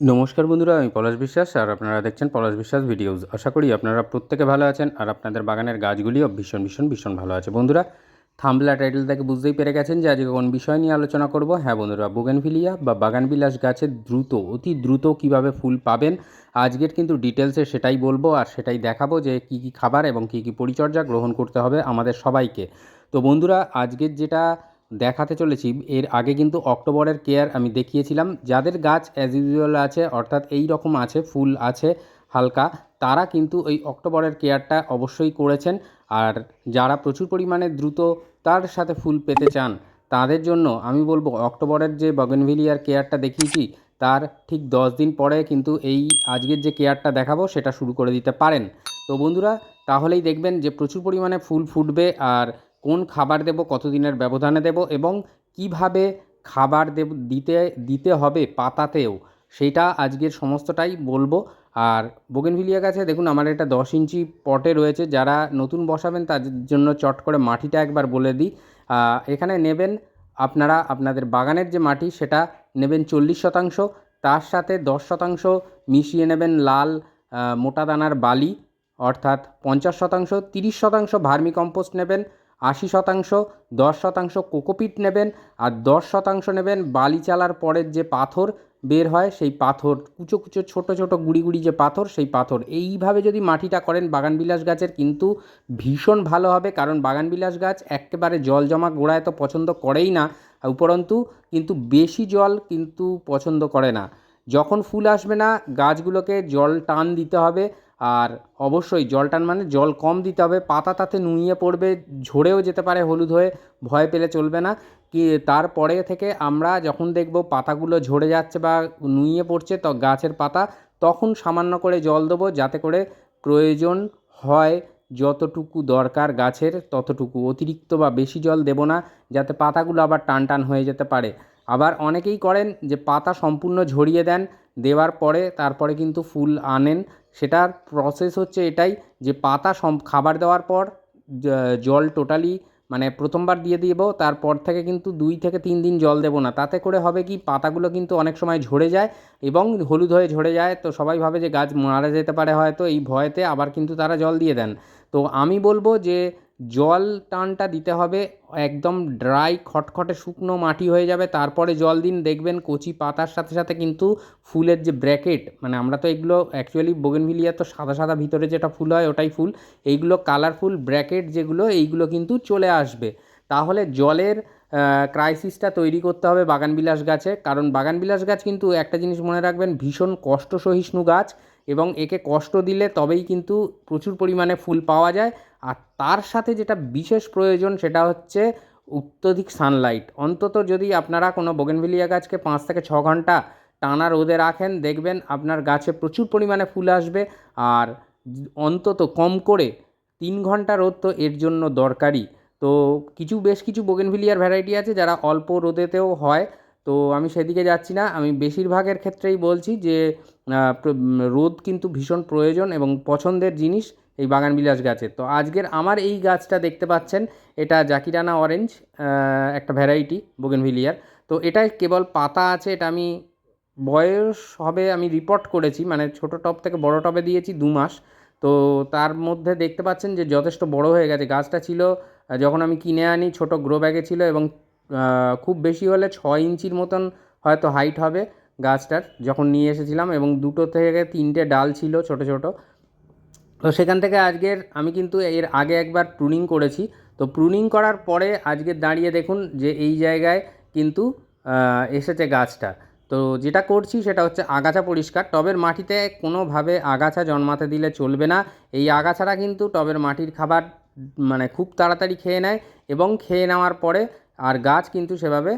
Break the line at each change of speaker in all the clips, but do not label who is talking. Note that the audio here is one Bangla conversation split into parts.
নমস্কার বন্ধুরা, আমি পলাশ বিশ্বাস আর আপনারা দেখছেন পলাশ বিশ্বাস ভিডিওস। আশা করি আপনারা প্রত্যেকে ভালো আছেন আর আপনাদের বাগানের গাছগুলিও ভীষণ ভীষণ ভীষণ ভালো আছে। বন্ধুরা, থাম্বলা টাইটেল থেকে বুঝতেই পেরে গেছেন যে আজকে কোন বিষয় নিয়ে আলোচনা করব। হ্যাঁ বন্ধুরা বুগেনভিলিয়া বা বাগানবিলাস গাছে দ্রুত, অতি দ্রুত কীভাবে ফুল পাবেন আজকের কিন্তু ডিটেলসে সেটাই বলব আর সেটাই দেখাবো যে কী কী খাবার এবং কী কী পরিচর্যা গ্রহণ করতে হবে আমাদের সবাইকে। তো বন্ধুরা, আজকের যেটা দেখাতে চলেছি। এর আগে কিন্তু অক্টোবরের কেয়ার আমি দেখিয়েছিলাম। যাদের গাছ অ্যাজ ইউজুয়াল আছে, অর্থাৎ এই রকম আছে, ফুল আছে, হালকা, তারা কিন্তু এই অক্টোবরের কেয়ারটা অবশ্যই করেছেন। আর যারা প্রচুর পরিমাণে দ্রুত তার সাথে ফুল পেতে চান, তাদের জন্য আমি বলব অক্টোবরের যে বগেনভিলিয়ার কেয়ারটা দেখিয়েছি, তার ঠিক দশ দিন পরে কিন্তু এই আজকের যে কেয়ারটা দেখাবো, সেটা শুরু করে দিতে পারেন। তো বন্ধুরা, তাহলেই দেখবেন যে প্রচুর পরিমাণে ফুল ফুটবে আর কোন খাবার দেব, কতদিনের ব্যবধানে দেব এবং কীভাবে খাবার দেব, দিতে দিতে হবে পাতাতেও, সেটা আজকের সমস্তটাই বলব। আর বোগেনভিলিয়া গাছে দেখুন, আমার এটা দশ ইঞ্চি পটে রয়েছে, যারা নতুন বসাবেন তাদের জন্য চট করে মাটিটা একবার বলে দিই। এখানে নেবেন আপনারা, আপনাদের বাগানের যে মাটি, সেটা নেবেন চল্লিশ শতাংশ, তার সাথে দশ শতাংশ মিশিয়ে নেবেন লাল মোটা দানার বালি, অর্থাৎ পঞ্চাশ শতাংশ, তিরিশ শতাংশ ভার্মি কম্পোস্ট নেবেন। আশি শতাংশ, দশ শতাংশ কোকোপিট নেবেন আর দশ শতাংশ নেবেন বালি চালার পরের যে পাথর বের হয় সেই পাথর, কুচো কুচো ছোটো ছোটো গুড়ি গুড়ি যে পাথর সেই পাথর। এইভাবে যদি মাটিটা করেন বাগানবিলাস গাছের কিন্তু ভীষণ ভালো হবে কারণ বাগানবিলাস গাছ একেবারে জল জমা গোড়ায় তো পছন্দ করেই না, উপরন্তু কিন্তু বেশি জল কিন্তু পছন্দ করে না। যখন ফুল আসবে না, গাছগুলোকে জল টান দিতে হবে। আর অবশ্যই জল টান মানে জল কম দিতে হবে। পাতা তাতে নুইয়ে পড়বে, ঝরেও যেতে পারে হলুদ হয়ে, ভয় পেলে চলবে না। কি তারপরে থেকে আমরা যখন দেখব পাতাগুলো ঝরে যাচ্ছে বা নুইয়ে পড়ছে তো, গাছের পাতা, তখন সামান্য করে জল দেবো যাতে করে প্রয়োজন হয় যতটুকু দরকার গাছের, ততটুকু। অতিরিক্ত বা বেশি জল দেব না, যাতে পাতাগুলো আবার টান টান হয়ে যেতে পারে। আবার অনেকেই করেন যে পাতা সম্পূর্ণ ঝরিয়ে দেন, দেওয়ার পরে তারপরে কিন্তু ফুল আনেন। সেটার প্রসেস হচ্ছে এটাই যে পাতা সম খাবার দেওয়ার পর জল টোটালি মানে প্রথমবার দিয়ে দিব, তারপর থেকে কিন্তু দুই থেকে তিন দিন জল দেবো না। তাতে করে হবে কি, পাতাগুলো কিন্তু অনেক সময় ঝরে যায় এবং হলুদ হয়ে ঝরে যায়। তো সবাই ভাবে যে গাছ মারা যেতে পারে হয়তো, এই ভয়েতে আবার কিন্তু তারা জল দিয়ে দেন। তো আমি বলব যে জল টানটা দিতে হবে, একদম ড্রাই খটখটে শুকনো মাটি হয়ে যাবে, তারপরে জল দিন, দেখবেন কচি পাতার সাথে সাথে কিন্তু ফুলের যে ব্র্যাকেট মানে আমরা তো এগুলো অ্যাকচুয়ালি বোগেনভিলিয়া তো সাদা সাদা ভিতরে যেটা ফুল হয় ওটাই ফুল, এইগুলো কালারফুল ব্র্যাকেট যেগুলো, এইগুলো কিন্তু চলে আসবে। তাহলে জলের ক্রাইসিসটা তৈরি করতে হবে বাগানবিলাস গাছে, কারণ বাগানবিলাস গাছ কিন্তু একটা জিনিস মনে রাখবেন, ভীষণ কষ্ট সহিষ্ণু গাছ এবং একে কষ্ট দিলে তবেই কিন্তু প্রচুর পরিমাণে ফুল পাওয়া যায় আর তার সাথে যেটা বিশেষ প্রয়োজন সেটা হচ্ছে অত্যধিক সানলাইট অন্তত যদি আপনারা কোনো বোগেনভিলিয়া গাছকে পাঁচ থেকে ছ ঘণ্টা টানা রোদে রাখেন, দেখবেন আপনার গাছে প্রচুর পরিমাণে ফুল আসবে। আর অন্তত কম করে তিন ঘণ্টা রোদ তো এর জন্য দরকারি তো কিছু, বেশ কিছু বোগেনভিলিয়ার ভ্যারাইটি আছে যারা অল্প রোদেতেও হয়। তো আমি সেদিকে যাচ্ছি না। আমি বেশিরভাগের ক্ষেত্রেই বলছি যে রোদ কিন্তু ভীষণ প্রয়োজন এবং পছন্দের জিনিস। এই বাগানবিলাস গাছের তো আজকের আমার এই গাছটা দেখতে পাচ্ছেন, এটা জাকিরানা অরেঞ্জ একটা ভ্যারাইটি বোগেনভিলিয়ার তো এটায় কেবল পাতা আছে, এটা আমি বয়স হবে আমি রিপোর্ট করেছি মানে ছোট টব থেকে বড় টবে দিয়েছি দু মাস। তো তার মধ্যে দেখতে পাচ্ছেন যে যথেষ্ট বড় হয়ে গেছে। গাছটা ছিল যখন আমি কিনে আনি, ছোট গ্রো ব্যাগে ছিল এবং খুব বেশি হলে ছয় ইঞ্চির মতন হয়তো হাইট হবে গাছটার, যখন নিয়ে এসেছিলাম এবং দুটো থেকে তিনটে ডাল ছিল ছোট ছোট। তো সেখান থেকে আজকের, আমি কিন্তু এর আগে একবার প্রুনিং করেছি। তো প্রুনিং করার পরে আজকে দাঁড়িয়ে দেখুন যে এই জায়গায় কিন্তু এসেছে গাছটা। তো যেটা করছি সেটা হচ্ছে আগাছা পরিষ্কার। টবের মাটিতে কোনোভাবে আগাছা জন্মাতে দিলে চলবে না। এই আগাছাটা কিন্তু টবের মাটির খাবার মানে খুব তাড়াতাড়ি খেয়ে নেয় এবং খেয়ে নেওয়ার পরে আর গাছ কিন্তু সেভাবে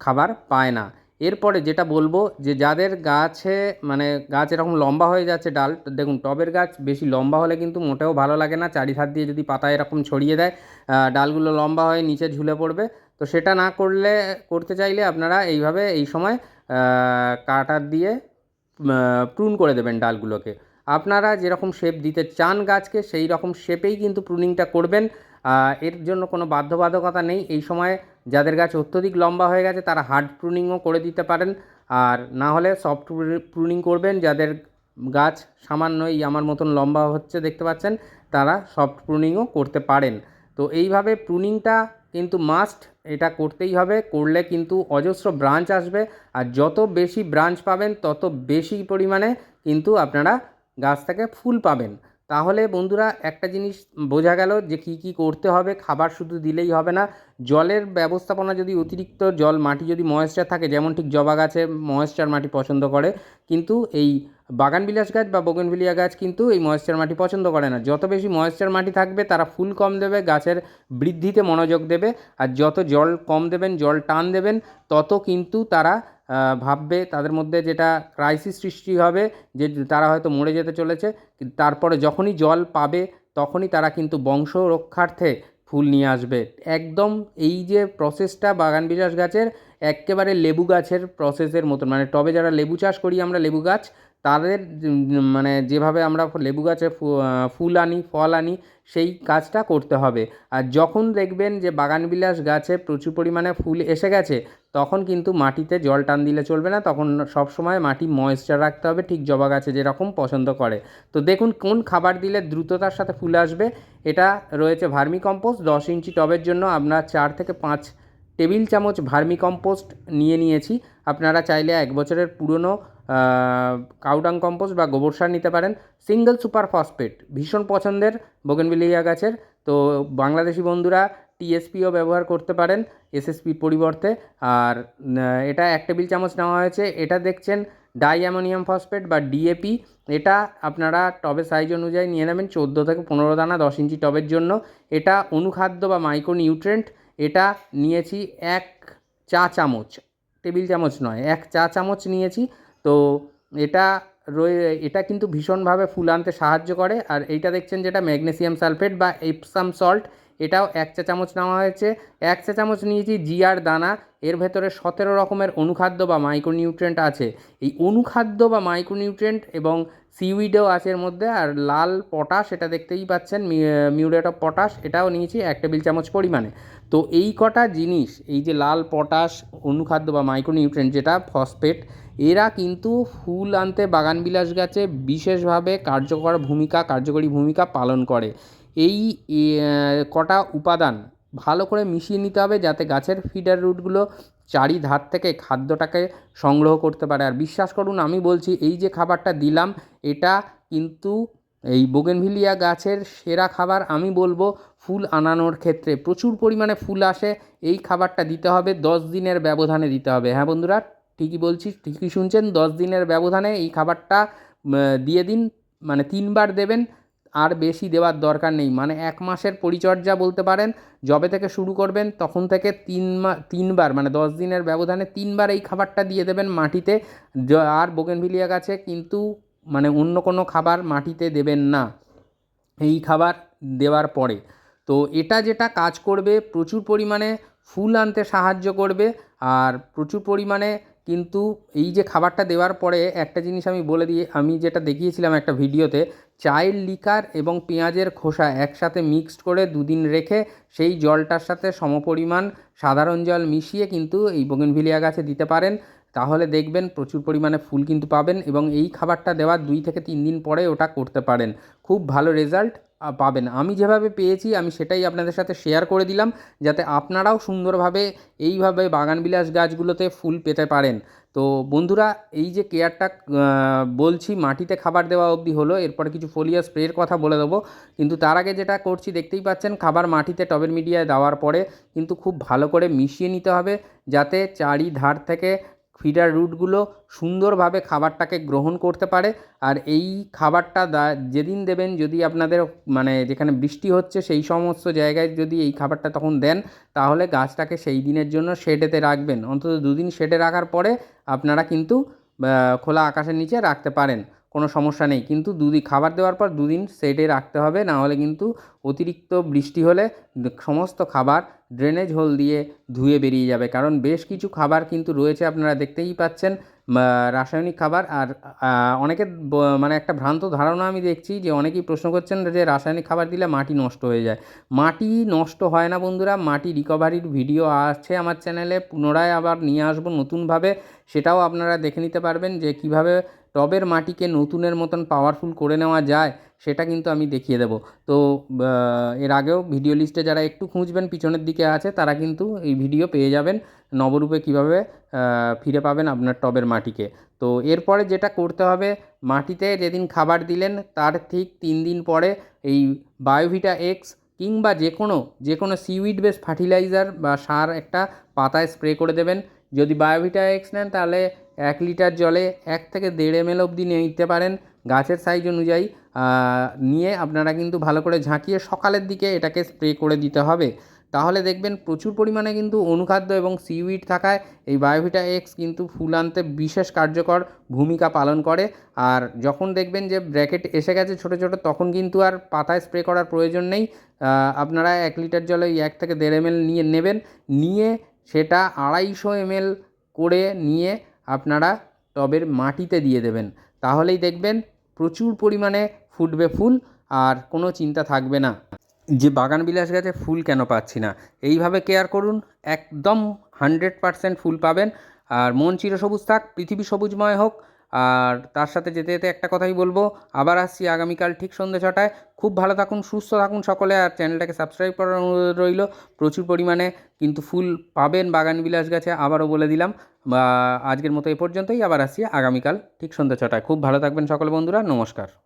খাবার পায় না। এরপরে যেটা বলব যে যাদের গাছে মানে গাছ এরকম লম্বা হয়ে যাচ্ছে ডাল, দেখুন টবের গাছ বেশি লম্বা হলে কিন্তু মোটেও ভালো লাগে না। চারিধার দিয়ে যদি পাতা এরকম ছড়িয়ে দেয় ডালগুলো লম্বা হয়ে নিচে ঝুলে পড়বে। তো সেটা না করলে, করতে চাইলে আপনারা এইভাবে এই সময় কাটার দিয়ে প্রুন করে দেবেন ডালগুলোকে। আপনারা যেরকম শেপ দিতে চান গাছকে, সেই রকম শেপেই কিন্তু প্রুনিংটা করবেন। এর জন্য কোনো বাধ্যবাধকতা নেই। এই সময় যাদের গাছ অত্যধিক লম্বা হয়ে গেছে, তারা হার্ড প্রুনিংও করে দিতে পারেন। আর না হলে সফট প্রুনিং করবেন। যাদের গাছ সামান্যই আমার মতন লম্বা হচ্ছে, দেখতে পাচ্ছেন, তারা সফট প্রুনিংও করতে পারেন। তো এইভাবে প্রুনিংটা কিন্তু মাস্ট এটা করতেই হবে। করলে কিন্তু অজস্র ব্রাঞ্চ আসবে। আর যত বেশি ব্রাঞ্চ পাবেন, তত বেশি পরিমাণে কিন্তু আপনারা গাছ থেকে ফুল পাবেন। তাহলে বন্ধুরা একটা জিনিস বোঝা গেল যে কি কি করতে হবে, খাবার শুধু দিলেই হবে না। জলের ব্যবস্থাপনা যদি অতিরিক্ত, জল মাটি যদি ময়েশ্চার থাকে, যেমন ঠিক জবা গাছে ময়েশ্চার মাটি পছন্দ করে, কিন্তু এই বাগানবিলাস গাছ বা বোগেনভিলিয়া গাছ কিন্তু এই ময়েশ্চার মাটি পছন্দ করে না। যত বেশি ময়েশ্চার মাটি থাকবে, তারা ফুল কম দেবে, গাছের বৃদ্ধিতে মনোযোগ দেবে আর যত জল কম দেবেন, জল টান দেবেন, তত কিন্তু তারা ভাববে তাদের মধ্যে যেটা ক্রাইসিস সৃষ্টি হবে, যে তারা হয়তো মরে যেতে চলেছে, তারপরে যখনই জল পাবে, তখনই তারা কিন্তু বংশ রক্ষার্থে ফুল নিয়ে আসবে। একদম এই যে প্রসেসটা বাগান বিলাস গাছের, একেবারে লেবু গাছের প্রসেসের মতন। মানে টবে যারা লেবু চাষ করি আমরা, লেবু গাছ তাদের মানে যেভাবে আমরা লেবু গাছে ফুল আনি, ফল আনি, সেই কাজটা করতে হবে। আর যখন দেখবেন যে বাগানবিলাস গাছে প্রচুর পরিমাণে ফুল এসে গেছে, তখন কিন্তু মাটিতে জল টান দিলে চলবে না, তখন সব সময় মাটি ময়েশ্চার রাখতে হবে, ঠিক জবা গাছে যেরকম পছন্দ করে। তো দেখুন কোন খাবার দিলে দ্রুততার সাথে ফুল আসবে, এটা রয়েছে ভার্মি কম্পোস্ট দশ ইঞ্চি টবের জন্য আপনার চার থেকে পাঁচ টেবিল চামচ ভার্মি কম্পোস্ট নিয়ে নিয়েছি। আপনারা চাইলে এক বছরের পুরনো কাউডাং কম্পোস্ট বা গোবর সার নিতে পারেন। সিঙ্গেল সুপার ফসফেট, ভীষণ পছন্দের বোগেনভিলিয়া গাছের। তো বাংলাদেশি বন্ধুরা টিএসপিও ব্যবহার করতে পারেন এসএসপির পরিবর্তে। আর এটা এক টেবিল চামচ নেওয়া হয়েছে। এটা দেখছেন ডাই অ্যামোনিয়াম ফসফেট বা ডিএপি এটা আপনারা টবের সাইজ অনুযায়ী নিয়ে নেবেন। চোদ্দ থেকে পনেরো দানা দশ ইঞ্চি টবের জন্য। এটা অনুখাদ্য বা মাইক্রো নিউট্রেন্ট এটা নিয়েছি এক চা চামচ, টেবিল চামচ নয়, এক চা চামচ নিয়েছি। তো এটা রয়ে, এটা কিন্তু ভীষণভাবে ফুল আনতে সাহায্য করে। আর এইটা দেখছেন যেটা ম্যাগনেসিয়াম সালফেট বা এপসাম সল্ট এটাও এক চা চামচ নেওয়া হয়েছে। এক চা চামচ নিয়েছি জিয়ার দানা। এর ভেতরে সতেরো রকমের অনুখাদ্য বা মাইক্রোনিউট্রেন্ট আছে। এই অনুখাদ্য বা মাইক্রোনিউট্রেন্ট এবং সিউইডও আছে এর মধ্যে। আর লাল পটাশ, এটা দেখতেই পাচ্ছেন মিউরেট অফ পটাশ, এটাও নিয়েছি এক টেবিল চামচ পরিমাণে। তো এই কটা জিনিস, এই যে লাল পটাশ, অনুখাদ্য বা মাইক্রোনিউট্রেন্ট যেটা ফসফেট এরা কিন্তু ফুল আনতে বাগানবিলাস গাছে বিশেষভাবে কার্যকর ভূমিকা, কার্যকরী ভূমিকা পালন করে। এই কটা উপাদান ভালো করে মিশিয়ে নিতে হবে যাতে গাছের ফিডার রুটগুলো চারিধার থেকে খাদ্যটাকে সংগ্রহ করতে পারে। আর বিশ্বাস করুন, আমি বলছি এই যে খাবারটা দিলাম, এটা কিন্তু এই বোগেনভিলিয়া গাছের সেরা খাবার আমি বলব ফুল আনানোর ক্ষেত্রে। প্রচুর পরিমাণে ফুল আসে, এই খাবারটা দিতে হবে, দশ দিনের ব্যবধানে দিতে হবে। হ্যাঁ বন্ধুরা, ঠিকই বলছি ঠিকই শুনছেন, দশ দিনের ব্যবধানে এই খাবারটা দিয়ে দিন মানে তিনবার দেবেন আর বেশি দেওয়ার দরকার নেই। মানে এক মাসের পরিচর্যা বলতে পারেন, যবে থেকে শুরু করবেন তখন থেকে তিন মা, তিনবার মানে দশ দিনের ব্যবধানে তিনবার এই খাবারটা দিয়ে দেবেন মাটিতে। আর বোগেনভিলিয়া গাছে কিন্তু মানে অন্য কোনো খাবার মাটিতে দেবেন না, এই খাবার দেওয়ার পরে। তো এটা যেটা কাজ করবে, প্রচুর পরিমাণে ফুল আনতে সাহায্য করবে, আর প্রচুর পরিমাণে কিন্তু এই যে খাবারটা দেওয়ার পরে একটা জিনিস আমি বলে দিয়ে, আমি যেটা দেখিয়েছিলাম একটা ভিডিওতে চায়ের লিকার এবং পেঁয়াজের খোসা একসাথে মিক্সড করে দুদিন রেখে সেই জলটার সাথে সমপরিমাণ সাধারণ জল মিশিয়ে কিন্তু এই বোগেনভিলিয়া গাছে দিতে পারেন। তাহলে দেখবেন প্রচুর পরিমাণে ফুল কিন্তু পাবেন এবং এই খাবারটা দেওয়ার দুই থেকে তিন দিন পরে ওটা করতে পারেন। খুব ভালো রেজাল্ট পাবেন। আমি যেভাবে পেয়েছি, আমি সেটাই আপনাদের সাথে শেয়ার করে দিলাম, যাতে আপনারাও সুন্দরভাবে এইভাবে বাগানবিলাস গাছগুলোতে ফুল পেতে পারেন। তো বন্ধুরা, এই যে কেয়ারটা বলছি মাটিতে খাবার দেওয়া অবধি হলো, এরপরে কিছু ফোলিয়া স্প্রের কথা বলে দেবো। কিন্তু তার আগে যেটা করছি, দেখতেই পাচ্ছেন, খাবার মাটিতে টবের মিডিয়ায় দেওয়ার পরে কিন্তু খুব ভালো করে মিশিয়ে নিতে হবে, যাতে চারিধার থেকে ফিডার রুটগুলো সুন্দরভাবে খাবারটাকে গ্রহণ করতে পারে। আর এই খাবারটা যেদিন দেবেন যদি আপনাদের মানে যেখানে বৃষ্টি হচ্ছে সেই সমস্ত জায়গায় যদি এই খাবারটা তখন দেন, তাহলে গাছটাকে সেই দিনের জন্য শেডেতে রাখবেন। অন্তত দুদিন শেডে রাখার পরে আপনারা কিন্তু খোলা আকাশের নিচে রাখতে পারেন। কোনো সমস্যা নেই। কিন্তু দুদিন খাবার দেওয়ার পর দুদিন সেটে রাখতে হবে, না হলে কিন্তু অতিরিক্ত বৃষ্টি হলে সমস্ত খাবার ড্রেনেজ হোল দিয়ে ধুয়ে বেরিয়ে যাবে। কারণ বেশ কিছু খাবার কিন্তু রয়েছে, আপনারা দেখতেই পাচ্ছেন রাসায়নিক খাবার আর অনেকের মানে একটা ভ্রান্ত ধারণা আমি দেখছি যে অনেকেই প্রশ্ন করছেন যে রাসায়নিক খাবার দিলে মাটি নষ্ট হয়ে যায়। মাটি নষ্ট হয় না বন্ধুরা, মাটি রিকভারির ভিডিও আছে আমার চ্যানেলে পুনরায় আবার নিয়ে আসব নতুনভাবে। সেটাও আপনারা দেখে নিতে পারবেন যে কীভাবে টবের মাটিকে নতুনের মতন পাওয়ারফুল করে নেওয়া যায়, সেটা কিন্তু আমি দেখিয়ে দেবো। তো এর আগেও ভিডিও লিস্টে যারা একটু খুঁজবেন, পিছনের দিকে আছে, তারা কিন্তু এই ভিডিও পেয়ে যাবেন নবরূপে কীভাবে ফিরে পাবেন আপনার টবের মাটিকে। তো, এরপরে যেটা করতে হবে, মাটিতে যেদিন খাবার দিলেন, তার ঠিক তিন দিন পরে এই বায়োভিটা এক্স কিংবা যে কোনো যে কোনো সিউইড বেস ফার্টিলাইজার বা সার একটা পাতায় স্প্রে করে দেবেন। যদি বায়োভিটা এক্স নেন, তাহলে এক লিটার জলে এক থেকে দেড় এম এল অবধি নিতে পারেন গাছের সাইজ অনুযায়ী। নিয়ে আপনারা কিন্তু ভালো করে ঝাঁকিয়ে সকালের দিকে এটাকে স্প্রে করে দিতে হবে। তাহলে দেখবেন প্রচুর পরিমাণে কিন্তু অনুখাদ্য এবং সিউইড থাকায় এই বায়োভিটা এক্স কিন্তু ফুল আনতে বিশেষ কার্যকর ভূমিকা পালন করে। আর যখন দেখবেন যে ব্র্যাকেট এসে গেছে ছোটো ছোটো, তখন কিন্তু আর পাতায় স্প্রে করার প্রয়োজন নেই। আপনারা এক লিটার জলে এক থেকে দেড় এম নিয়ে নেবেন। নিয়ে সেটা আড়াইশো এমএল করে নিয়ে আপনারা টবের মাটিতে দিয়ে দেবেন। তাহলেই দেখবেন প্রচুর পরিমাণে ফুটবে ফুল আর কোনো চিন্তা থাকবে না। যে বাগান বিলাস গাছে ফুল কেন পাচ্ছি না? এইভাবে কেয়ার করুন, একদম হান্ড্রেড পারসেন্ট ফুল পাবেন। আর মন চিরসবুজ থাক, পৃথিবী সবুজময় হোক। আর তার সাথে যেতে যেতে একটা কথাই বলব, আবার আসছি আগামীকাল ঠিক সন্ধ্যে ছটায়। খুব ভালো থাকুন, সুস্থ থাকুন সকলে, আর চ্যানেলটাকে সাবস্ক্রাইব করার অনুরোধ রইল। প্রচুর পরিমাণে কিন্তু ফুল পাবেন বাগান বিলাস গাছে, আবারও বলে দিলাম। বা আজকের মতো এ পর্যন্তই, আবার আসছি আগামীকাল ঠিক সন্ধ্যে ছটায়। খুব ভালো থাকবেন সকল বন্ধুরা, নমস্কার।